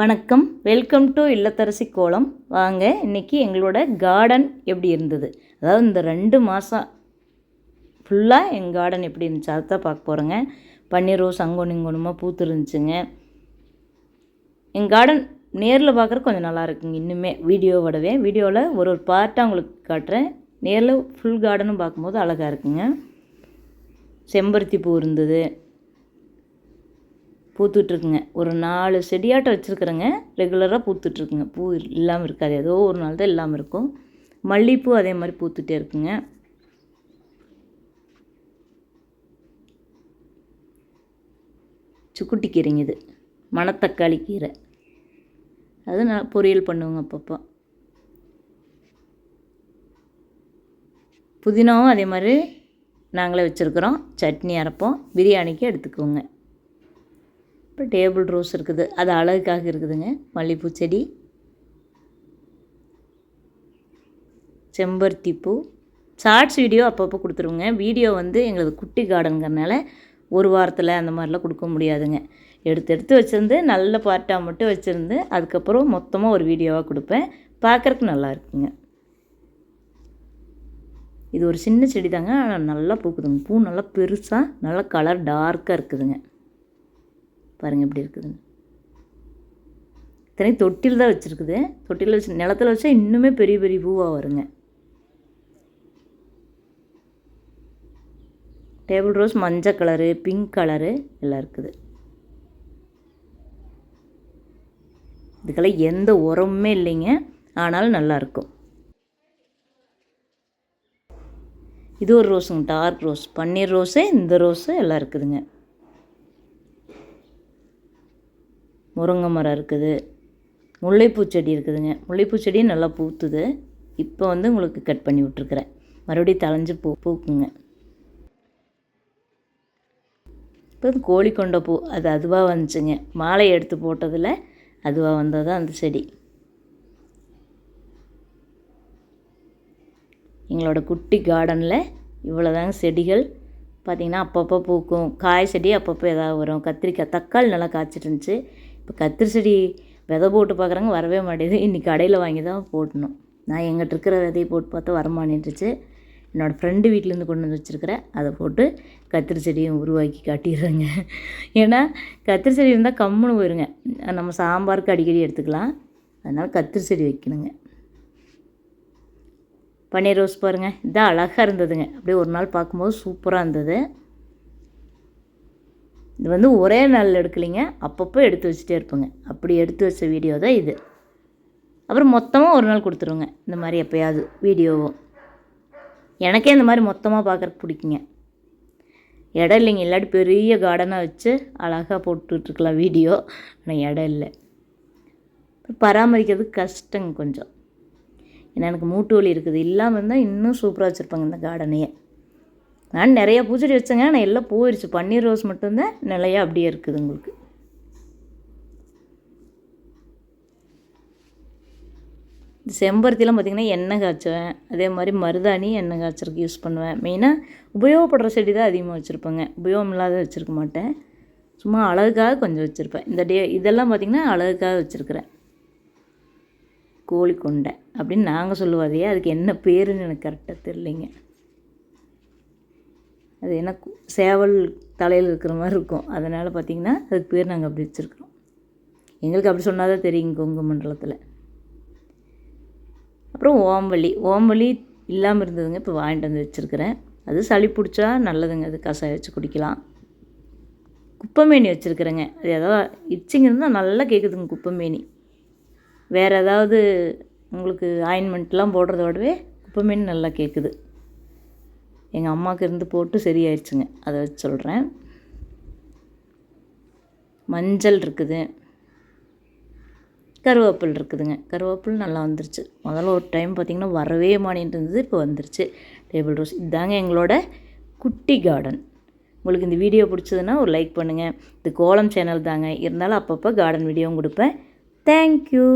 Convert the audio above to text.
வணக்கம். Welcome to இல்லத்தரசி கோலம். வாங்க இன்றைக்கி எங்களோட கார்டன் எப்படி இருந்தது? அதாவது இந்த ரெண்டு மாதம் ஃபுல்லாக எங்கள் கார்டன் எப்படி இருந்துச்சு? அதை தான் பார்க்க போகிறோங்க பன்னீர் ரோஸ் அங்கொன்று பூத்துருந்துச்சுங்க எங்கள் கார்டன் நேரில் பார்க்குற கொஞ்சம் நல்லா இருக்குங்க. இன்னுமே வீடியோவோடவே. வீடியோவில் ஒரு ஒரு பார்ட்டாக உங்களுக்கு காட்டுறேன். நேரில் ஃபுல் கார்டனும் பார்க்கும்போது அழகாக இருக்குங்க. செம்பருத்தி பூ இருந்தது. பூத்துட்ருக்குங்க. ஒரு நாலு செடியாட்டம் வச்சுருக்குறேங்க. ரெகுலராக பூத்துட்ருக்குங்க. பூ இல்லாமல் இருக்காது. ஏதோ ஒரு நாள் தான் இல்லாமல் இருக்கும். மல்லிகைப்பூ அதே மாதிரி பூத்துட்டே இருக்குங்க. சுக்குட்டி கீரைங்க இது. மணத்தக்காளி கீரை. அது நான் பொரியல் பண்ணுவோங்க அப்பப்போ. புதினாவும் அதே மாதிரி நாங்களே வச்சுருக்குறோம். சட்னி அரைப்போம். பிரியாணிக்கு எடுத்துக்குவோங்க. இப்போ டேபிள் ரோஸ் இருக்குது. அது அழகுக்காக இருக்குதுங்க. மல்லிகைப்பூ செடி. செம்பருத்தி பூ. ஷார்ட்ஸ் வீடியோ அப்பப்போ கொடுத்துருவோங்க. வீடியோ வந்து எங்களது குட்டி கார்டனுங்கிறனால ஒரு வாரத்தில் அந்த மாதிரிலாம் கொடுக்க முடியாதுங்க. எடுத்து எடுத்து வச்சுருந்து நல்ல பார்ட்டாக மட்டும் வச்சுருந்து அதுக்கப்புறம் மொத்தமாக ஒரு வீடியோவாக கொடுப்பேன். பார்க்குறக்கு நல்லா இருக்குங்க. இது ஒரு சின்ன செடி தாங்க ஆனால் நல்லா பூக்குதுங்க. பூ நல்லா பெருசாக நல்லா கலர் டார்க்காக இருக்குதுங்க. பாருங்கள் எப்படி இருக்குதுங்க. இத்தனை தொட்டில் தான் வச்சுருக்குது. தொட்டில் வச்சு நிலத்தில் வச்சா இன்னுமே பெரிய பெரிய பூவாக வருங்க. டேபிள் ரோஸ் மஞ்சள் கலரு பிங்க் கலரு எல்லாம் இருக்குது. இதுக்கெல்லாம் எந்த உரமுமே இல்லைங்க. ஆனாலும் நல்லாயிருக்கும் இது ஒரு ரோஸுங்க டார்க் ரோஸ் பன்னீர் ரோஸு இந்த ரோஸு எல்லாம் இருக்குதுங்க. முருங்கை மரம் இருக்குது. முல்லைப்பூ செடி இருக்குதுங்க. முல்லைப்பூ செடி நல்லா பூத்துது. இப்போ வந்து உங்களுக்கு கட் பண்ணி விட்ருக்குறேன் மறுபடியும் தளைஞ்சு பூ பூக்குங்க. இப்போ கோழி கொண்ட பூ அது அதுவாக வந்துச்சுங்க. மாலை எடுத்து போட்டதில் அதுவாக வந்தது தான் அந்த செடி. எங்களோட குட்டி கார்டனில் இவ்வளோதாங்க செடிகள். பார்த்திங்கன்னா அப்பப்போ பூக்கும். காய் செடி அப்பப்போ எதாவது வரும். கத்திரிக்காய் தக்காளி நல்லா காய்ச்சிட்டு இருந்துச்சு. இப்போ கத்திரி செடி விதை போட்டு பார்க்குறாங்க வரவே மாட்டேது இன்றைக்கி கடையில் வாங்கி தான் போட்டணும் நான் எங்கிட்ட இருக்கிற விதையை போட்டு பார்த்தா வரமாட்டேன்ட்டுச்சு. என்னோடய ஃப்ரெண்டு வீட்டிலேருந்து கொண்டு வந்து வச்சுருக்கிறேன் அதை போட்டு கத்திரி செடியும் உருவாக்கி காட்டிடுறேங்க. ஏன்னா கத்திரி செடி இருந்தால் கம்முன்னு போயிருங்க. நம்ம சாம்பாருக்கு அடிக்கடி எடுத்துக்கலாம். அதனால் கத்திரி செடி வைக்கணுங்க. பன்னீர் ரோஸ் பாருங்கள் இதான் அழகாக இருந்ததுங்க. அப்படியே ஒரு நாள் பார்க்கும்போது சூப்பராக இருந்தது. இது வந்து ஒரே நாளில் எடுக்கலைங்க. அப்பப்போ எடுத்து வச்சுட்டே இருப்பேங்க. அப்படி எடுத்து வச்ச வீடியோ தான் இது. அப்புறம் மொத்தமாக ஒரு நாள் கொடுத்துருவோங்க. இந்த மாதிரி எப்போயாவது வீடியோவும் எனக்கே இந்த மாதிரி மொத்தமாக பார்க்குறக்கு பிடிக்குங்க. இடம் இல்லைங்க. இல்லாட்டி பெரிய கார்டனாக வச்சு அழகாக போட்டுட்ருக்கலாம் வீடியோ. ஆனால் இடம் இல்லை. பராமரிக்கிறது கஷ்டங்க கொஞ்சம். ஏன்னா எனக்கு மூட்டு வலி இருக்குது. இல்லாமல் இருந்தால் இன்னும் சூப்பராக வச்சுருப்பாங்க இந்த கார்டனையே நான் நிறையா பூச்செடி வச்சேங்க. ஆனால் எல்லாம் போயிடுச்சு பன்னீர் ரோஸ் மட்டும்தான் நிலையாக அப்படியே இருக்குது உங்களுக்கு. செம்பருத்திலாம் பார்த்திங்கன்னா எண்ணெய் காய்ச்சுவேன். அதே மாதிரி மருதாணி எண்ணெய் காய்ச்சறதுக்கு யூஸ் பண்ணுவேன். மெயினாக உபயோகப்படுற செடி தான் அதிகமாக வச்சுருப்பேங்க. உபயோகம் இல்லாத வச்சுருக்க மாட்டேன். சும்மா அழகுக்காக கொஞ்சம் வச்சுருப்பேன். இந்த டே இதெல்லாம் பார்த்திங்கன்னா அழகுக்காக வச்சுருக்குறேன். கோழி கொண்டை அப்படின்னு நாங்கள் சொல்லுவாதையே அதுக்கு என்ன பேருன்னு எனக்கு கரெக்டாக தெரிலிங்க அது என்ன சேவல் தலையில் இருக்கிற மாதிரி இருக்கும். அதனால் பார்த்திங்கன்னா அதுக்கு பேர் நாங்கள் அப்படி வச்சுருக்குறோம். எங்களுக்கு அப்படி சொன்னால் தான் தெரியும் கொங்கு மண்டலத்தில். அப்புறம் ஓம்பலி. ஓம்பலி இல்லாமல் இருந்ததுங்க இப்போ வாங்கிட்டு வந்து வச்சுருக்கிறேன். அது சளி பிடிச்சா நல்லதுங்க அது கசாயம் வச்சு குடிக்கலாம். குப்பைமேனி வச்சுருக்குறேங்க. அது ஏதாவது இச்சிங் இருந்தால் நல்லா கேட்குதுங்க குப்பைமேனி. வேறு ஏதாவது உங்களுக்கு ஆயின்மெண்ட்லாம் போடுறத விடவே குப்பைமேனி நல்லா கேட்குது எங்கள் அம்மாவுக்கு இருந்து போட்டு சரியாயிடுச்சுங்க அதை வச்சு சொல்கிறேன் மஞ்சள் இருக்குது. கருவேப்பில் இருக்குதுங்க. கருவேப்பில் நல்லா வந்துருச்சு. முதல்ல ஒரு டைம் பார்த்திங்கன்னா வரவே மாட்டேன்ட்டு இருந்தது இப்போ வந்துருச்சு. டேபிள் ரோஸ் இதாங்க எங்களோட குட்டி கார்டன் உங்களுக்கு இந்த வீடியோ பிடிச்சதுன்னா ஒரு லைக் பண்ணுங்கள் இது கோலம் சேனல் தாங்க. இருந்தாலும் அப்பப்போ கார்டன் வீடியோவும் கொடுப்பேன். தேங்க்யூ